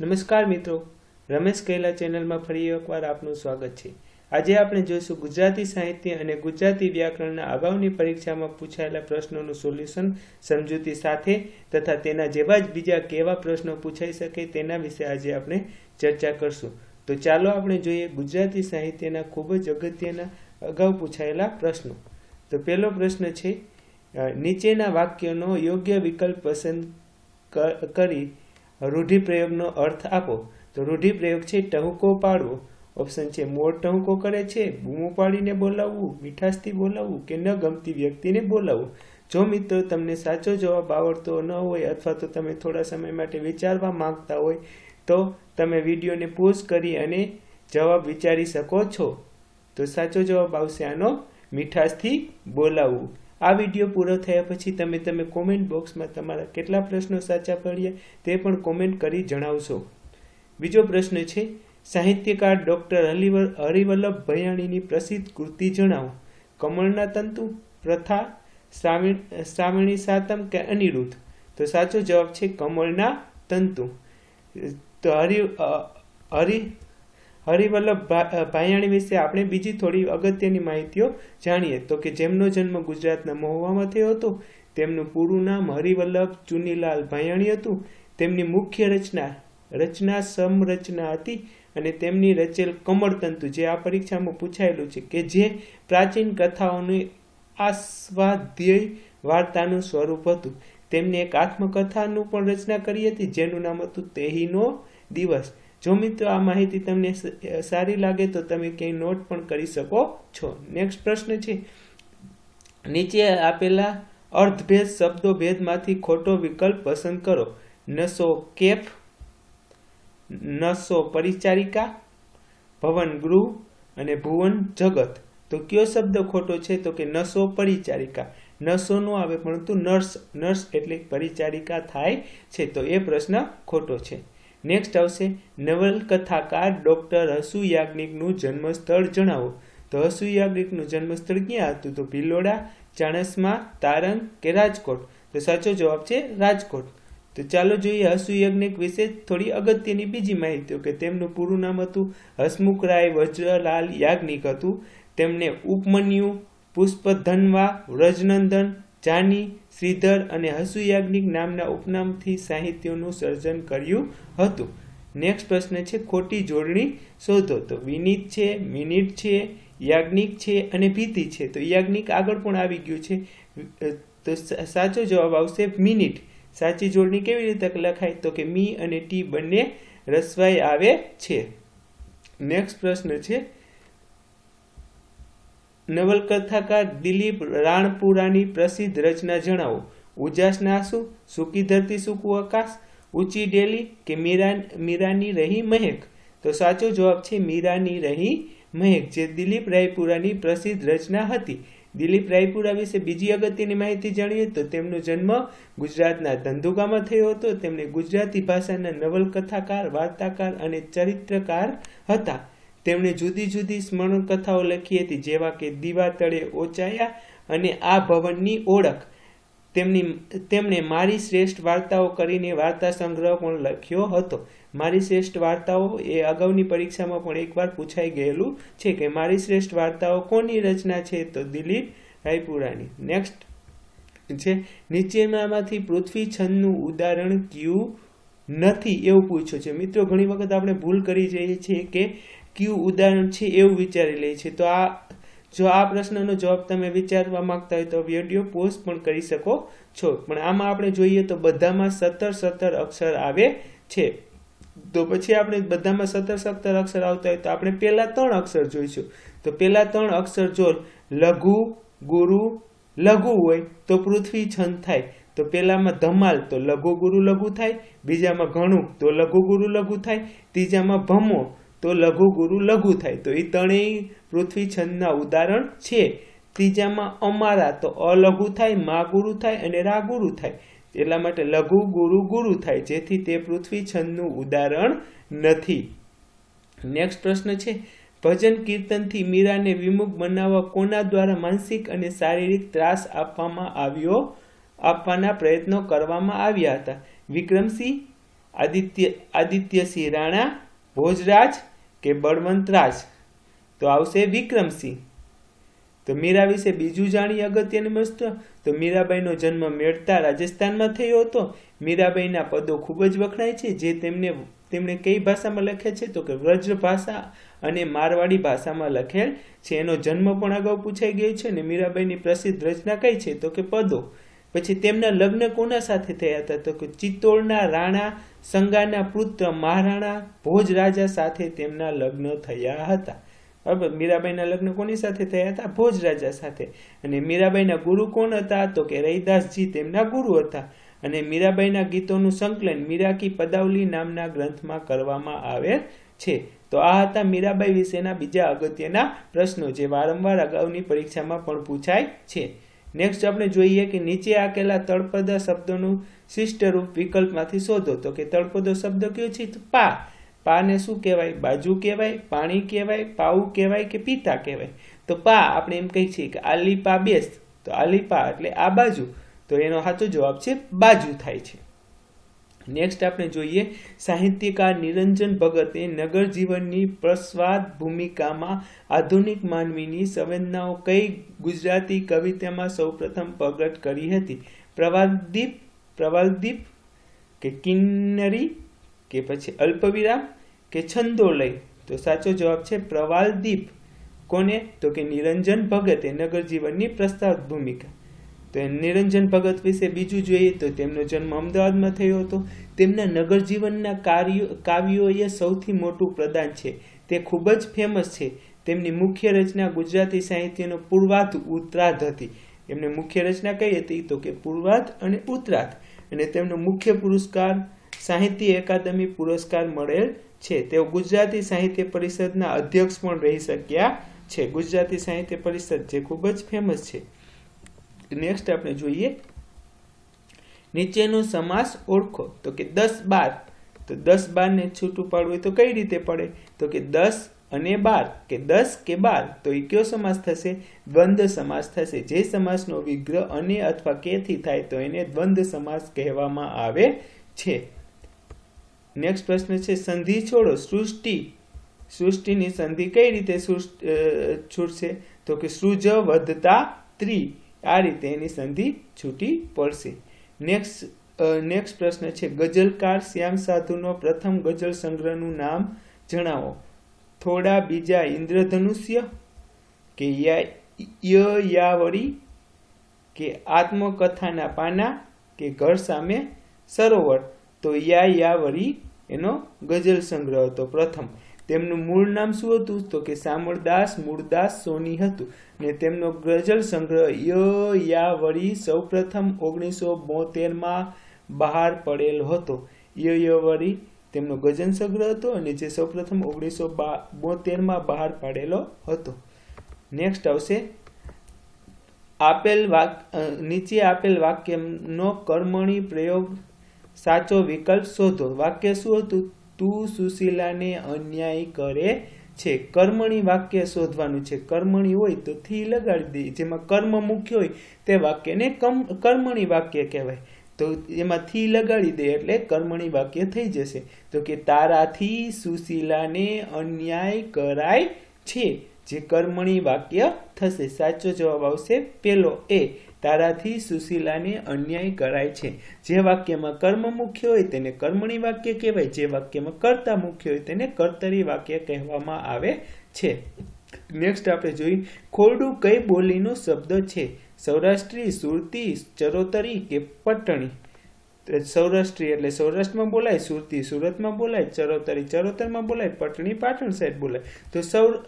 નમસ્કાર મિત્રો, રમેશ કૈલા ચેનલમાં ફરી એકવાર આપનું સ્વાગત છે. આજે આપણે જોઈશું ગુજરાતી સાહિત્ય અને ગુજરાતી વ્યાકરણના અગાઉની પરીક્ષામાં પૂછાયેલા પ્રશ્નોનું સોલ્યુશન સમજૂતી સાથે તથા તેના જેવા જ બીજા કેવા પ્રશ્નો પૂછાઈ શકે તેના વિશે આજે આપણે ચર્ચા કરશું. તો ચાલો આપણે જોઈએ ગુજરાતી સાહિત્યના ખૂબ જ અગત્યના અગાઉ પૂછાયેલા પ્રશ્નો. તો પહેલો પ્રશ્ન છે નીચેના વાક્યનો યોગ્ય વિકલ્પ પસંદ કરી રૂઢિપ્રયોગનો અર્થ આપો. તો રૂઢિપ્રયોગ છે ટહુકો પાડવો. ઓપ્શન છે, મોર ટહુકો કરે છે, બૂમો પાડીને બોલાવવું, મીઠાશથી બોલાવવું કે ન ગમતી વ્યક્તિને બોલાવવું. જો મિત્રો તમને સાચો જવાબ આવડતો ન હોય અથવા તો તમે થોડા સમય માટે વિચારવા માંગતા હોય, તો તમે વિડીયોને પોઝ કરી અને જવાબ વિચારી શકો છો. તો સાચો જવાબ આવશે આનો, મીઠાશથી બોલાવવું. આ વીડિયો પૂરો થયા પછી તમે તમે કોમેન્ટ બોક્સમાં તમારા કેટલા પ્રશ્નો સાચા પડ્યા તે પણ કોમેન્ટ કરી જણાવશો. બીજો પ્રશ્ન છે, સાહિત્યકાર ડૉક્ટર હરિવલ હરિવલ્લભ ભયાણીની પ્રસિદ્ધ કૃતિ જણાવો. કમળના તંતુ, પ્રથા, શ્રાવણ, શ્રાવણી, સાતમ કે અનિરુદ્ધ? તો સાચો જવાબ છે કમળના તંતુ. તો હરિ હરિ હરિવલ્લભ ભાયાણી વિશે આપણે બીજી થોડી અગત્યની માહિતીઓ જાણીએ. તો કે જેમનો જન્મ ગુજરાતના મહુવામાં થયો હતો, તેમનું પૂરું નામ હરિવલ્લભ ચુનીલાલ ભાયાણી હતું. તેમની મુખ્ય રચના રચના સમરચના હતી અને તેમની રચેલ કમળતંતુ જે આ પરીક્ષામાં પૂછાયેલું છે કે જે પ્રાચીન કથાઓની આસ્વાધ્યય વાર્તાનું સ્વરૂપ હતું. તેમની એક આત્મકથાનું પણ રચના કરી હતી, જેનું નામ હતું તેહીનો દિવસ. જો મિત્રો આ માહિતી તમને સારી લાગે તો તમે ક્યાંય નોટ પણ કરી શકો છો. નેક્સ્ટ પ્રશ્ન છે. નીચે આપેલા અર્ધભેદ શબ્દો ભેદમાંથી ખોટો વિકલ્પ પસંદ કરો. નસો કેફ, નસો પરિચારિકા, ભવન ગૃહ અને ભુવન જગત. તો કયો શબ્દ ખોટો છે? તો કે નસો પરિચારિકા. નસો નો આવે પરંતુ નર્સ નર્સ એટલે પરિચારિકા થાય છે. તો એ પ્રશ્ન ખોટો છે. નેક્સ્ટ આવશે નવલકથાકાર ડોક્ટર હસુ યાજ્ઞિકનું જન્મસ્થળ જણાવો. તો હસુ યાજ્ઞિકનું જન્મસ્થળ ક્યાં હતું? તો ભિલોડા, ચાણસમા, તારંગ કે રાજકોટ? તો સાચો જવાબ છે રાજકોટ. તો ચાલો જોઈએ હસુ યજ્ઞિક વિશે થોડી અગત્યની બીજી માહિતી કે તેમનું પૂરું નામ હતું હસમુખરાય વજ્રલાલ યાજ્ઞિક હતું. તેમને ઉપમન્યુ પુષ્પધનવા વ્રજનંદન જાની શ્રીધર અને હસુ યાજ્ઞિક નામના ઉપનામથી સાહિત્યનું સર્જન કર્યું હતું. નેક્સ્ટ પ્રશ્ન છે, ખોટી જોડણી શોધો. તો વિનીત છે, મિનિટ છે, યાજ્ઞિક છે અને ભીતિ છે. તો યાજ્ઞિક આગળ પણ આવી ગયું છે. તો સાચો જવાબ આવશે મિનિટ. સાચી જોડણી કેવી રીતે લખાય? તો કે મી અને ટી બંને રસવાઈ આવે છે. નેક્સ્ટ પ્રશ્ન છે નવલકથાકાર દિલીપ રાણપુરાની પ્રસિદ્ધ રચના જણાવો. ઉજાસના આંસુ, સૂકી ધરતી, સૂકું આકાશ, ઊંચી ડેલી કે મીરા, મીરાની રહી મહેક? તો સાચો જવાબ છે મીરાની રહી મહેક, જે દિલીપ રાયપુરાની પ્રસિદ્ધ રચના હતી. દિલીપ રાયપુરા વિશે બીજી અગત્યની માહિતી જાણીએ તો તેમનો જન્મ ગુજરાતના ધંધુકામાં થયો હતો. તેમણે ગુજરાતી ભાષાના નવલકથાકાર, વાર્તાકાર અને ચરિત્રકાર હતા. તેમણે જુદી જુદી સ્મરણ કથાઓ લખી હતી, જેવા કે દીવા તળે ઓચાયા અને આ ભવનની ઓળખ. તેમની, તેમણે મારી શ્રેષ્ઠ વાર્તાઓ કરીને વાર્તા સંગ્રહ પણ લખ્યો હતો. મારી શ્રેષ્ઠ વાર્તાઓ એ અગાઉની પરીક્ષામાં પણ એકવાર પૂછાઈ ગયેલું છે કે મારી શ્રેષ્ઠ વાર્તાઓ કોની રચના છે? તો દિલીપ રાયપુરાની. નેક્સ્ટ છે. નીચેનામાંથી પૃથ્વી છંદનું ઉદાહરણ ક્યુ નથી એવું પૂછ્યું છે. મિત્રો, ઘણી વખત આપણે ભૂલ કરી જઈએ છીએ કે કયું ઉદાહરણ છે એવું વિચારી લે છે. તો આ, જો આ પ્રશ્નનો જવાબ તમે વિચારવા માંગતા હોય તો વીડિયો પોસ્ટ પણ કરી શકો છો. પણ આમાં આપણે જોઈએ તો બધામાં સત્તર સત્તર અક્ષર આવે છે. તો પછી આપણે બધામાં સત્તર સત્તર અક્ષર આવતા હોય તો આપણે પહેલા ત્રણ અક્ષર જોઈશું. તો પહેલા ત્રણ અક્ષર જો લઘુ, ગુરુ, લઘુ હોય તો પૃથ્વી છંદ થાય. તો પહેલામાં ધમાલ તો લઘુ, ગુરુ, લઘુ થાય. બીજામાં ઘણું તો લઘુ, ગુરુ, લઘુ થાય. ત્રીજામાં ભમો તો લઘુ ગુરુ લઘુ થાય. તો એ ત્રણેય પૃથ્વી છંદના ઉદાહરણ છે. ત્રીજામાં અમારા તો અલઘુ થાય, મા ગુરુ થાય અને રા ગુરુ થાય. એટલા માટે લઘુ ગુરુ ગુરુ થાય. જેથી તે પૃથ્વી છંદનું ઉદાહરણ નથી. નેક્સ્ટ પ્રશ્ન છે. ભજન કીર્તનથી મીરાને વિમુખ બનાવવા કોના દ્વારા માનસિક અને શારીરિક ત્રાસ આપવામાં આવ્યો? આપવાના પ્રયત્નો કરવામાં આવ્યા હતા. વિક્રમસિંહ, આદિત્ય, આદિત્યસિંહ રાણા, ભોજરાજ કે બળવંતરાજ તો આવશે વિક્રમસિંહ. તો મીરા વિશે બીજું જાણીએ અગત્યની વસ્તુ, તો મીરાબાઈનો જન્મ મેળતા રાજસ્થાનમાં થયો હતો. મીરાબાઈના પદો ખૂબ જ વખણાય છે, જે તેમને, તેમણે કઈ ભાષામાં લખ્યા છે તો કે વ્રજ ભાષા અને મારવાડી ભાષામાં લખેલ છે. એનો જન્મ પણ અગાઉ પૂછાઈ ગયો છે અને મીરાબાઈની પ્રસિદ્ધ રચના કઈ છે તો કે પદો. પછી તેમના લગ્ન કોના સાથે થયા હતા? તો કે ચિત્તોડના રાણા, સંગાના પુત્ર, મહારાણા, ભોજ રાજા સાથે તેમના લગ્ન થયા હતા. બરાબર? મીરાબાઈના લગ્ન કોની સાથે થયા હતા? ભોજ રાજા સાથે. અને મીરાબાઈના ગુરુ કોણ હતા? તો કે રૈદાસજી તેમના ગુરુ હતા. અને મીરાબાઈના ગીતોનું સંકલન મીરાકી પદાવલી નામના ગ્રંથમાં કરવામાં આવેલ છે. તો આ હતા મીરાબાઈ વિશેના બીજા અગત્યના પ્રશ્નો, જે વારંવાર અગાઉની પરીક્ષામાં પણ પૂછાય છે. નેક્સ્ટ આપણે જોઈએ કે નીચે આકેલા તળપદા શબ્દોનું શિષ્ટરૂપ વિકલ્પમાંથી શોધો. તો કે તળપદો શબ્દ કયો છે? તો પા. પાને શું કહેવાય? બાજુ કહેવાય, પાણી કહેવાય પાવું કહેવાય કે પિતા કહેવાય? તો પા આપણે એમ કહી છીએ કે આલી પા બેસ તો આલી પા એટલે આ બાજુ. તો એનો સાચો જવાબ છે બાજુ થાય છે. નેક્સ્ટ આપણે જોઈએ સાહિત્યકાર નિરંજન ભગતે નગર જીવનની પ્રસ્વાદ ભૂમિકામાં આધુનિક માનવીની સંવેદનાઓ કઈ ગુજરાતી કવિતામાં સૌપ્રથમ પ્રગટ કરી હતી? પ્રવાલદીપ પ્રવાલદીપ કે કિન્નરી કે પછી અલ્પવિરામ કે છંદોલય? તો સાચો જવાબ છે પ્રવાલદીપ. કોને? તો કે નિરંજન ભગતે નગર જીવનની પ્રસ્તાવ ભૂમિકા. તો નિરંજન ભગત વિશે બીજું જોઈએ તો તેમનો જન્મ અમદાવાદમાં થયો હતો. તેમના નગર જીવનના કાર્યો એ સૌથી મોટું પ્રદાન છે. તે ખૂબ જ ફેમસ છે. તેમની મુખ્ય રચના ગુજરાતી સાહિત્યનો પૂર્વાધ ઉત્તરાધ હતી. એમને મુખ્ય રચના કઈ હતી તો કે પૂર્વાધ અને ઉત્તરાધ અને તેમનો મુખ્ય પુરસ્કાર સાહિત્ય અકાદમી પુરસ્કાર મળેલ છે. તેઓ ગુજરાતી સાહિત્ય પરિષદના અધ્યક્ષ પણ રહી શક્યા છે. ગુજરાતી સાહિત્ય પરિષદ જે ખૂબ જ ફેમસ છે. નેક્સ્ટ આપણે જોઈએ. નીચેનો સમાસ ઓળખો. તો કે દસ બાર. તો દસ બારને છૂટું પાડવું હોય તો કઈ રીતે પડે? તો કે દસ અને બાર. કે દસ કે બાર. તો એ કયો સમાસ થશે? દ્વંદ્વ સમાસ થશે. જે સમાસનો વિગ્રહ અને અથવા કેથી થાય તો એને દ્વંદ્વ સમાસ કહેવામાં આવે છે. નેક્સ્ટ પ્રશ્ન છે, સંધિ છોડો. સૃષ્ટિ. સૃષ્ટિની સંધિ કઈ રીતે છૂટશે? તો કે સૃજ વધતા ત્રી. આ રીતે એની સંધિ છૂટી પડશે. નેક્સ્ટ નેક્સ્ટ પ્રશ્ન છે, ગઝલકાર શ્યામ સાધુનો પ્રથમ ગઝલ સંગ્રહનું નામ જણાવો. થોડા બીજા ઇન્દ્રધનુષ્ય? કે યાવરી કે આત્મકથાના પાના? કે ઘર સામે સરોવર? તો યા યાવરી એનો ગઝલ સંગ્રહ હતો પ્રથમ. તેમનું મૂળ નામ શું હતું? તો કે સામળદાસ, મૂળદાસ, સોની હતું. ને તેમનો ગઝલ સંગ્રહ ય યા વળી સૌપ્રથમ ઓગણીસો બોતેરમાં બહાર પડેલ હતો. ય વળી તેમનો ગજન સંગ્રહ હતો અને જે સૌપ્રથમ ઓગણીસો બોતેરમાં બહાર પાડેલો હતો. નેક્સ્ટ આવશે. આપેલ વાક નીચે આપેલ વાક્યનો કર્મણી પ્રયોગ સાચો વિકલ્પ શોધો. વાક્ય શું હતું? તું સુશીલાને અન્યાય કરે છે. કર્મણી વાક્ય શોધવાનું છે. કર્મણી હોય તો થી લગાડી દઈએ જેમાં કર્મ મુખ્ય હોય તે વાક્યને કર્મણી વાક્ય કહેવાય. તો એમાં થી લગાડી દે એટલે કર્મણી વાક્ય થઈ જશે. તો કે તારાથી સુશીલાને અન્યાય કરાય છે. જે કર્મણી વાક્ય થશે. સાચો જવાબ આવશે પેલો એ. તારાથી સુશીલાને અન્યાય કરાય છે. જે વાક્યમાં કર્મ મુખ્ય હોય તેને કર્મણી વાક્ય કહેવાય. જે વાક્યમાં કર્તા મુખ્ય હોય તેને કર્તરી વાક્ય કહેવામાં આવે છે. નેક્સ્ટ આપણે જોઈએ ખોરડું કઈ બોલીનો શબ્દ છે? સૌરાષ્ટ્રી, સુરતી, ચરોતરી કે પટણી? સૌરાષ્ટ્રી એટલે સૌરાષ્ટ્રમાં બોલાય, સુરતી સુરતમાં બોલાય, ચરોતરી ચરોતરમાં બોલાય, પટણી પાટણ સાઈડ બોલાય. તો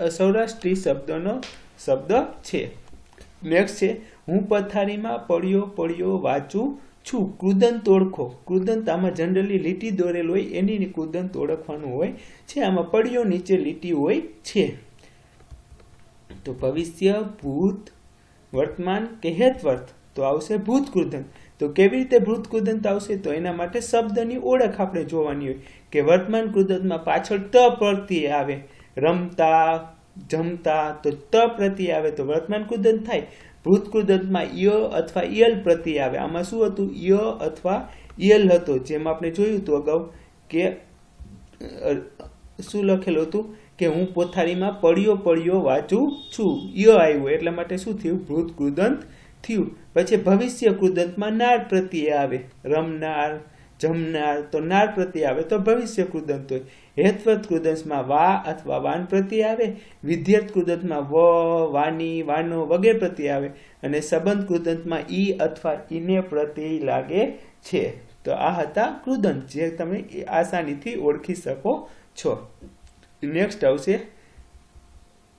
સૌરાષ્ટ્રી શબ્દનો શબ્દ છે. નેક્સ્ટ છે હું પથારીમાં પડ્યો પડ્યો વાંચું છું. કૃદંત ઓળખો કૃદંત આમાં જનરલી લીટી દોરેલ હોય, એની કૃદંત ઓળખવાનું હોય છે. આમાં પડ્યો નીચે લીટી હોય છે. તો ભવિષ્ય ભૂત વર્તમાન કે હેતવર્ત તો આવશે ભૂત કૃદંત તો કેવી રીતે ભૂત કૃદંત આવશે? તો એના માટે શબ્દની ઓળખ આપણે જોવાની હોય કે વર્તમાન કૃદંતમાં પાછળ ત પ્રત્યે આવે. રમતા, જમતા તો ત પ્રત્યે આવે. તો વર્તમાન કૃદંત થાય. ભૂતકૃદંતમાં ય અથવા યલ પ્રત્યે આવે. આમાં શું હતું? ય અથવા યલ હતો. જેમ આપણે જોયું હતું અગાઉ કે શું લખેલું હતું? કે હું પોથારીમાં પડ્યો પડ્યો વાંચું છું. ય આવ્યું. એટલા માટે શું થયું? ભૂત કૃદંત થયું. પછી ભવિષ્ય કૃદંતમાં નાર પ્રત્યે આવે. રમનાર, જમનાર તો નાર પ્રત્યે આવે. તો ભવિષ્ય કૃદંત હોય. હેતવત કૃદંતમાં વા અથવા વાન પ્રત્યે આવે વિદ્યાર્થ કૃદંતમાં વ, વાની, વાનો વગેરે પ્રત્યે આવે અને સંબંધ કૃદંતમાં ઈ અથવા ઈને પ્રત્યય લાગે છે. તો આ હતા કૃદંત, જે તમે આસાનીથી ઓળખી શકો છો. નેક્સ્ટ આવશે.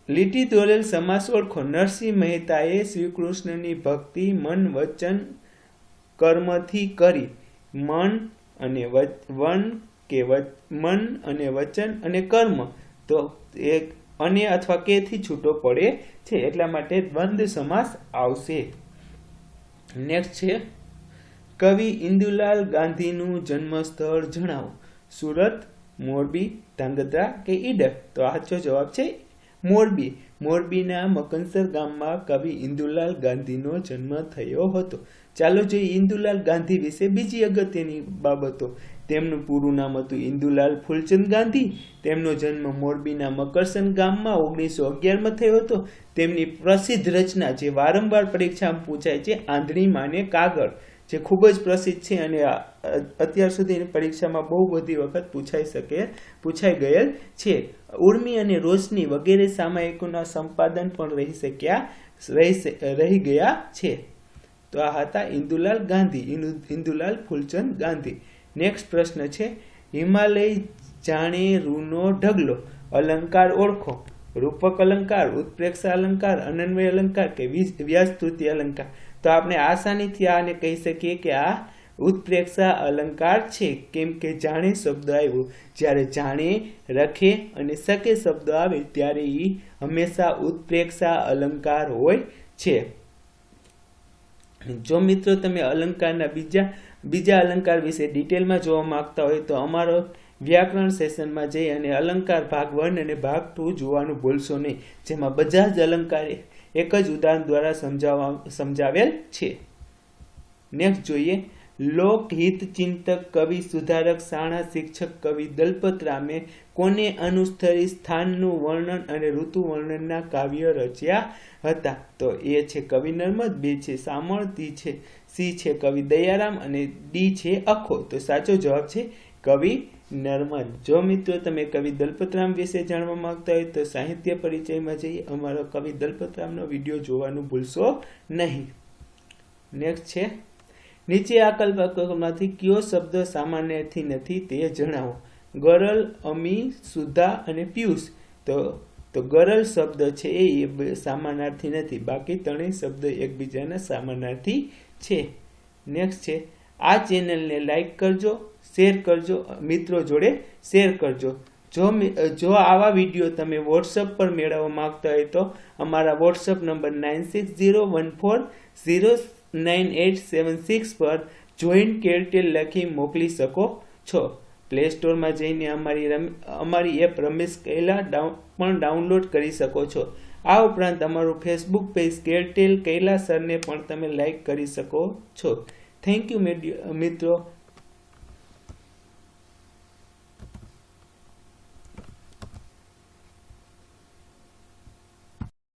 લીટી દોરેલ સમાસ ઓળખો. નરસિંહ મહેતાએ શ્રી કૃષ્ણની ભક્તિ, મન, વચન, કર્મથી કરી. મન અને વન કે મન અને વચન અને કર્મ તો એક અને અથવા કે થી છૂટો પડે છે એટલા માટે દ્વંદ સમાસ આવશે. નેક્સ્ટ છે, કવિ ઇન્દુલાલ ગાંધીનું જન્મસ્થળ જણાવો. સુરત, મોરબી, ધાંગધ્રા કે ઈડર તો આચો જવાબ છે મોરબી. મોરબીના મકનસર ગામમાં કવિ ઇન્દુલાલ ગાંધીનો જન્મ થયો હતો. ચાલો જોઈએ ઇન્દુલાલ ગાંધી વિશે બીજી અગત્યની બાબતો. તેમનું પૂરું નામ હતું ઇન્દુલાલ ફૂલચંદ ગાંધી. તેમનો જન્મ મોરબીના મકરસન ગામમાં ઓગણીસો અગિયારમાં થયો હતો. તેમની પ્રસિદ્ધ રચના જે વારંવાર પરીક્ષામાં પૂછાય છે, આંધળી માને કાગળ, જે ખૂબ જ પ્રસિદ્ધ છે અને અત્યાર સુધીની પરીક્ષામાં બહુ બધી વખત પૂછાઈ શકે, પૂછાઈ ગયેલ છે. ઉર્મી અને રોશની વગેરે સામાયિકોના સંપાદન પણ રહી શક્યા, રહી રહી ગયા છે. તો આ હતા ઇન્દુલાલ ગાંધી ઇન્દુલાલ ફૂલચંદ ગાંધી. નેક્સ્ટ પ્રશ્ન છે, હિમાલય જાણે રૂનો ઢગલો, અલંકાર ઓળખો. રૂપક અલંકાર, ઉત્પ્રેક્ષા અલંકાર, અનન્વય અલંકાર કે વ્યાસ્તુતિ અલંકાર. તો આપણે આસાનીથી આને કહી શકીએ કે આ ઉત્પ્રેક્ષા અલંકાર છે. કેમ કે જાણે શબ્દ આવ્યો. જ્યારે જાણે, રખે અને શકે શબ્દ આવે, ત્યારે એ હંમેશા ઉત્પ્રેક્ષા અલંકાર હોય છે. જો મિત્રો તમે અલંકારના બીજા બીજા અલંકાર વિશે ડિટેલમાં જોવા માંગતા હોય તો અમારો વ્યાકરણ સેશનમાં જઈ અને અલંકાર ભાગ વન અને ભાગ ટુ જોવાનું ભૂલશો નહીં. જેમાં બધા જ અલંકાર એક જ ઉદાહરણ દ્વારા સમજાવવા સમજાવેલ છે. નેક્સ્ટ જોઈએ. લોકહિત ચિંતક કવિ સુધારક શાણા શિક્ષક કવિ દલપત રામે કોને અનુસ્તરી સ્થાનનું વર્ણન અને ઋતુ વર્ણનના કાવ્ય રચ્યા હતા? તો એ છે કવિ નર્મદ, બે છે સામળતી છે સી છે કવિ દયારામ અને ડી છે અખો. તો સાચો જવાબ છે કવિ નર્મદ. જો મિત્રો તમે કવિ દલપતરામ વિશે જાણવા માંગતા હોય તો સાહિત્ય પરિચયમાં જઈ અમારો કવિ દલપતરામનો વીડિયો જોવાનું ભૂલશો નહીં. નેક્સ્ટ છે નીચે આકલ વાક્યોમાંથી કયો શબ્દ સામાન્યથી નથી તે જણાવો. ગરલ, અમી, સુધા અને પિયુષ. તો તો ગરલ શબ્દ છે એ સામાનાર્થી નથી. બાકી ત્રણેય શબ્દ એકબીજાના સામાનાર્થી છે. નેક્સ્ટ છે. આ ચેનલને લાઈક કરજો શેર કરજો, મિત્રો જોડે શેર કરજો. જો જો આવા વીડિયો તમે વોટ્સઅપ પર મેળવવા માંગતા હોય તો અમારા WhatsApp number nine six zero one four zero nine eight seven six પર જોઈન કેરટેલ લખી મોકલી શકો છો. પ્લે સ્ટોરમાં જઈને અમારી રમ, અમારી એપ રમેશ કૈલા ડાઉન પણ ડાઉનલોડ કરી શકો છો. આ ઉપરાંત અમારું ફેસબુક પેજ કેરટેલ કૈલા સરને પણ તમે લાઈક કરી શકો છો. થેન્ક યુ મિત્રો.